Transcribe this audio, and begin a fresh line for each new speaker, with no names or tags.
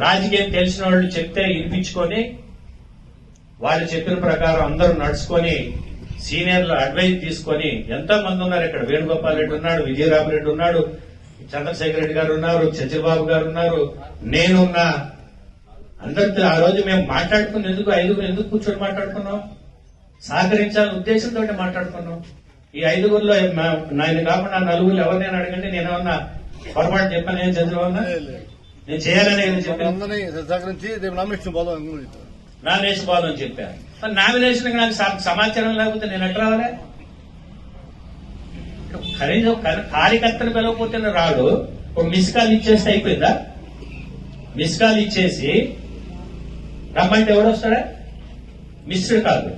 రాజకీయం తెలిసిన వాళ్ళు చెప్తే వినిపించుకొని వాళ్ళు చెప్పిన ప్రకారం అందరూ నడుచుకొని సీనియర్లు అడ్వైజ్ తీసుకొని ఎంతో మంది ఉన్నారు ఇక్కడ. వేణుగోపాల్ రెడ్డి ఉన్నాడు విజయరామ రెడ్డి ఉన్నాడు చంద్రశేఖర్ రెడ్డి గారు ఉన్నారు చంద్రబాబు గారు ఉన్నారు నేనున్నా. అందరితో ఆ రోజు మేము మాట్లాడుకుని ఎందుకు ఐదుగురు ఎందుకు కూర్చొని మాట్లాడుకున్నాం? సహకరించాలని ఉద్దేశంతో మాట్లాడుకున్నాం. ఈ ఐదుగురిలో మా- నాయన కాకుండా నలుగురు ఎవరినైనా అడగండి నేనేమన్నా పొరపాటు చెప్పాను నేను చంద్రబాబు నేను చేయాలని
సహకరించి రేపు నామినేషన్ పోదాం
నామినేషన్ పోదని చెప్పాను మరి నామినేషన్ నాకు సమ- సమాచారం లేకపోతే నేను ఎట్లా రావాలా? కనీసం క- కార్యకర్తను పిలవకపోతే రాడు. ఒక మిస్ కాల్ ఇచ్చేస్తే అయిపోయిందా? మిస్ కాల్ ఇచ్చేసి రమ్మంటే ఎవడు వస్తాడా మిస్డ్ కాల్